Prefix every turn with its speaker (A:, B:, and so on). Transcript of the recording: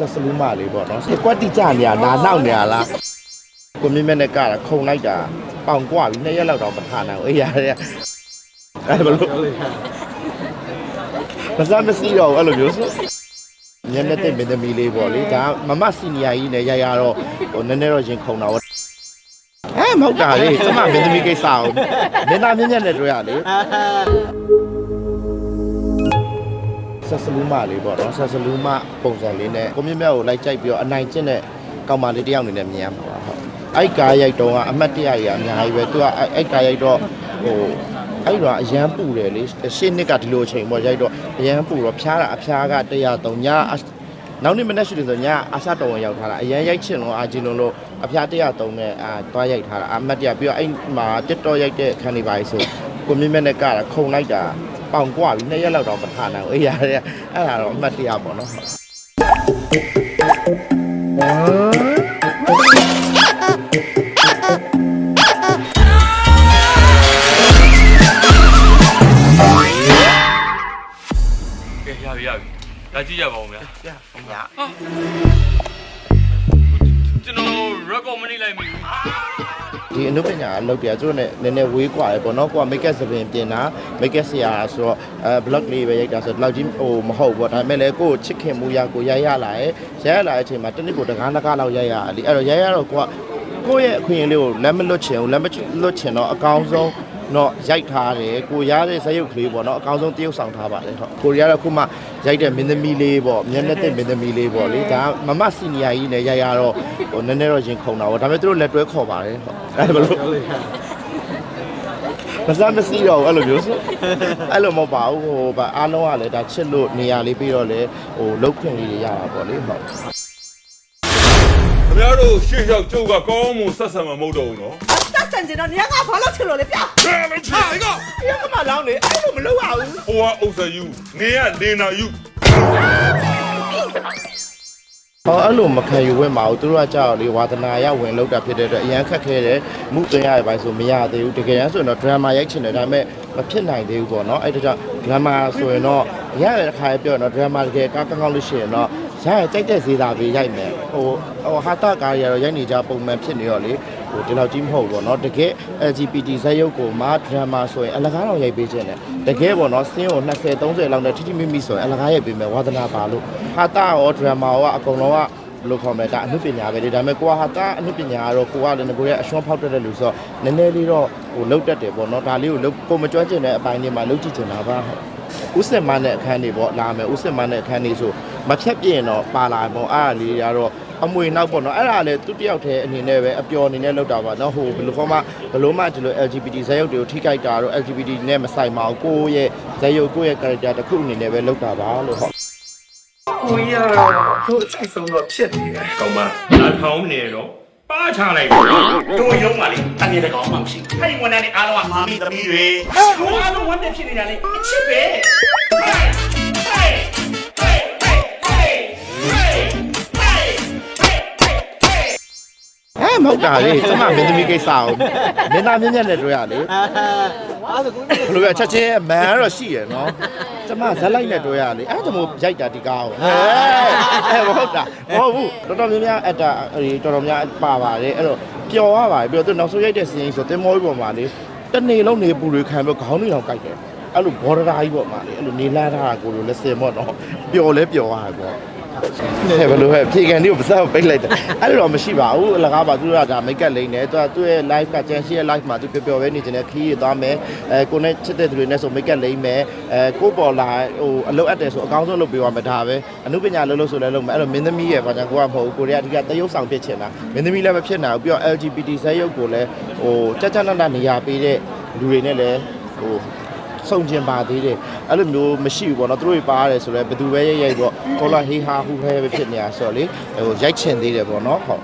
A: ဆက်စလူးမလေးပေါ့နော်ကွက်တိကြနေရနာနောက်နေရလားကိုမြင့်မြတ်နဲ့ကတာခုံလိုက်တာပေါင်ကွာပြီနှစ်ရက်လောက်တော့မထားနိုင်ဘူးအေးရတယ်အဲ့ဘလို့မစားမစီတော့ဘူးအဲ့လိုမျိုးဆိုညနေတဲ့မင်းသမီးလေးပေါ့လေဒါမမစီနီယာကြီးနဲ့ရရတော့ဟိုနည်းနည်းတော့ရင်ခုံတာပေါ့အဲမဟုတ်တာလေကျမမင်းသမီးကိစ္စကိုမင်းသားမြင့်မြတ်နဲ့တွေ့ရလေ ဆက်စလူးမလေးပေါ့နော်ဆက်စလူးမပုံစံလေးနဲ့ကိုမြင့်မြတ်ကိုလိုက်ကြိုက်ပြီးတော့အနိုင်ကျင့်တဲ့ကောင်မလေးတစ်ယောက်အနေနဲ့မြင်ရမှာပါဟုတ်အဲ့ကားရိုက်တော့ကအမတ်တရကြီးအများကြီးပဲသူကအဲ့အဲ့ကားရိုက်တော့ဟိုအဲ့တော့အရန်ပူတယ်လေရှင်းနှစ်ကဒီလိုအချိန်ပေါ့ရိုက်တော့အရန်ပူတော့ဖျားတာအဖျားက103ညနောက်နေ့မနေ့ရှိတယ်ဆိုညအာရှတော်ဝင်ရောက်ထားတာအရန်ရိုက်ချင်လို့အာဂျီလွန်လို့အဖျား103နဲ့အာတွားရိုက်ထားတာအမတ်တရပြီးတော့အဲ့မှာ TikTok ရိုက်တဲ့ခန်းနေပါလေဆိုကိုမြင့်မြတ်နဲ့ကတာခုံလိုက်တာ ပေါင်ကွာပြီနှစ်ရက်လောက်တော့မထားနိုင်ဘူးအေးရတယ်အဲ့ဒါတော့အမှတ်တရပေါ့နော်
B: ကဲရပြီရပြီဒါကြည့်ကြပါဦးဗျာ
A: ပြညာ
B: ကျွန်တော် record မနေလိုက်မိဘူး
A: ဒီအနုပညာအလုပ်ပြသူတို့နဲ့နည်းနည်းဝေးกว่าရယ်ပေါ့နော်ကိုက make up စပင်ပြင်တာ make up ဆရာဆိုတော့အဲ blog လေးပဲရိုက်တာဆိုတော့လောက်ကြီးဟိုမဟုတ်ပေါ့ဒါပေမဲ့လည်းကိုကိုချစ်ခင်မှုရကိုရိုက်ရလာရယ်ရိုက်ရလာတဲ့အချိန်မှာတစ်နည်းကိုတကားတကားလောက်ရိုက်ရတာလေအဲ့တော့ရိုက်ရတော့ကိုကကိုယ့်ရဲ့အခွင့်အရေးလေးကိုလက်မလွတ်ချင်ဘူးလက်မလွတ်ချင်တော့အကောင်းဆုံး တော့ရိုက်ထားတယ်ကိုရတဲ့ဇာတ်ရုပ်ကလေးပေါ့နော်အကောင်းဆုံးတရုပ်ဆောင်ထားပါတယ်ဟုတ်ကိုရီးယားတော့ခုမှရိုက်တဲ့မင်းသမီးလေးပေါ့မျက်နှာတက်မင်းသမီးလေးပေါ့လေဒါမမစီနီယာကြီးနဲ့ရိုက်ရတော့ဟိုနည်းနည်းတော့ရင်ခုန်တာပေါ့ဒါပေမဲ့သူတို့လက်တွဲခေါ်ပါတယ်ဟုတ်အဲ့ဘယ်လိုမစားမစီတော့ဘူးအဲ့လိုမျိုးဆိုအဲ့လိုမဟုတ်ပါဘူးဟိုဗာအားလုံးကလည်းဒါချစ်လို့နေရာလေးပြီးတော့လေဟိုလုတ်ခွင့်လေးတွေရတာပေါ့လေဟုတ်
B: ခင်ဗျားတို့ရှေ့ရောက်ကျုပ်ကကောင်းမှုဆက်ဆံမှာမဟုတ်တော့ဘူးနော်
C: တက်ဆ န်ကျင်တော့နေကဘာလို့ချင်လို့လဲပြ
B: ဘယ်လိုချင်လဲက
A: ရကမလောင်းလေအဲ့လိုမလုပ်ရဘူး
B: ဟိုကအုပ်စယူနေရလေနာယူ
A: ဟောအဲ့လိုမခံယူဝင့်ပါဘူးသူတို့ကကြောက်လေဝါသနာရဝင်လောက်တာဖြစ်တဲ့အတွက်အရန်ခက်ခဲတယ်မှုသွင်းရတဲ့ဘိုင်းဆိုမရသေးဘူးတကယ်တမ်းဆိုရင်တော့ drama ရိုက်ချင်တယ်ဒါပေမဲ့မဖြစ်နိုင်သေးဘူးပေါ့နော်အဲ့ဒါကြောင့် drama ဆိုရင်တော့ရတဲ့တစ်ခါပြောရင်တော့ drama တကယ်ကောင်းကောင်းလို့ရှိရင်တော့ ရရကြိုက်တဲ့ဈေးသာပေးရိုက်မယ်ဟိုဟိုဟာတာကားရတော့ရိုက်နေကြပုံမှန်ဖြစ်နေတော့လေဟိုဒီလောက်ကြီးမဟုတ်ဘူးပေါ့နော်တကယ် LGBT ဇာတ်ရုပ်ကိုမှ drama ဆိုရင်အလကားတော့ရိုက်ပေးခြင်းတယ်တကယ်ပေါ့နော်စင်းကို20 30လောက်နဲ့ထိထိမိမိဆိုရင်အလကားရိုက်ပေးမယ်ဝါသနာပါလို့ဟာတာရော drama ရောအကုန်လုံးကဘယ်လိုခေါ်မလဲဒါအမှုပညာပဲလေဒါပေမဲ့ကိုကဟာတာအမှုပညာကတော့ကိုကလည်းကိုရဲ့အရှွမ်းဖောက်တတ်တဲ့လူဆိုတော့နည်းနည်းလေးတော့ဟိုလှုပ်တတ်တယ်ပေါ့နော်ဒါလေးကိုလှုပ်ကိုမကြွကျင်တဲ့အပိုင်းလေးမှာလှုပ်ကြည့်ချင်တာပါဟုတ်ဥစစ်မန်းတဲ့အခန်းတွေပေါ့လာမယ်ဥစစ်မန်းတဲ့အခန်းတွေဆို မဖြတ်ပြင်းတော့ပါလာပေါ့အဲ့ဒါလေးကတော့အမွေနောက်ပေါ့နော်အဲ့ဒါလည်းသူတယောက်တည်းအနေနဲ့ပဲအပျော်အနေနဲ့လောက်တာပါနော်ဟိုဘယ်လိုခေါ်မှဘယ်လိုမှဒီလို LGBT ဇာတ်ရုပ်တွေကိုထိခိုက်တာတော့ LGBT နဲ့မဆိုင်ပါဘူးကိုယ့်ရဲ့ဇာတ်ရုပ်ကိုယ့်ရဲ့ character တစ်ခုအနေနဲ့ပဲလောက်တာပါလို့ဟုတ်
D: ကိုကြီးကတော့တို့အချိုက်ဆုံးတော့ဖြစ်နေတယ်
B: ကောင်းပါလာထောင်းနေတော့ပါချလိုက်
D: တို့ရုံးပါလေတန်ရတဲ့ကောင်မှမရှိဘူးအဲ့ဒီဝန်ထမ်းတွေအားလုံးကမာမီသမီးတွေဟိုအားလုံးဝန်ထမ်းဖြစ်နေတာလေအချစ်ပဲ
A: မဟုတ်တာလေကျမမင်းသမီးကိစ္စကိုမင်းသားမြင့်မြတ်နဲ့တွေ့ရလေ
C: အားဆိုကို
A: ဘယ်လိုလဲချက်ချင်းမန်ကတော့ရှိရယ်နော်ကျမဇက်လိုက်နဲ့တွေ့ရလေအဲဒါမို့ရိုက်တာဒီကားကိုဟဲအဲမဟုတ်တာမဟုတ်ဘူးတော်တော်များများအတာအေးတော်တော်များပါပါတယ်အဲ့တော့ပျော်ရပါတယ်ပြီးတော့သူနောက်ဆုံးရိုက်တဲ့စီးရင်ဆိုတင်မောကြီးပေါ်မှာလေတနေ့လုံးနေပူတွေခံပြီးခေါင်းတွေတောင်ကိုက်တယ်အဲ့လိုဘော်ဒရာကြီးပေါ်မှာလေအဲ့လိုနေလာထားတာကိုလိုလက်စင်ပေါ့နော်ပျော်လဲပျော်ရတယ်ပေါ့ နေဘယ်လိုပဲဖြေကန်လေးကိုပစပ်ပိတ်လိုက်တယ်အဲ့လိုတော့မရှိပါဘူးအလကားပါသူတို့ကဒါမိတ်ကပ်လိမ့်နေသူကသူ့ရဲ့ live ကကျန်ရှိရဲ့ live မှာသူပျော်ပျော်ပဲနေခြင်းနဲ့ခီးရသွားမယ်အဲကိုနဲ့ချစ်တဲ့သူတွေနဲ့ဆိုမိတ်ကပ်လိမ့်မယ်အဲကိုပေါ်လာဟိုအလုပ်အပ်တယ်ဆိုအကောင်းဆုံးလုပ်ပေးရမယ်ဒါပဲအမှုပညာလုပ်လို့ဆိုလဲလုပ်မယ်အဲ့လိုမင်းသမီးရဲ့ဘာကြောင့်ကိုကမဟုတ်ဘူးကိုရီးယားဒီကတရုပ်ဆောင်ဖြစ်ချင်တာမင်းသမီးလည်းမဖြစ်နိုင်ဘူးပြီးတော့ LGBT ဇာတ်ရုပ်ကိုလည်းဟိုကြကြနနနေရာပေးတဲ့လူတွေနဲ့လည်းဟို ဆုံးကျင်ပါသေးတယ်အဲ့လိုမျိုးမရှိဘူးပေါ့နော်သူတို့တွေပါရတယ်ဆိုတော့ဘယ်သူပဲရိုက်ရိုက်ပေါ့ခေါ်လာဟေးဟာဟူဟဲပဲဖြစ်နေတာဆိုတော့လေဟိုရိုက်ချင်သေးတယ်ပေါ့နော်ဟုတ်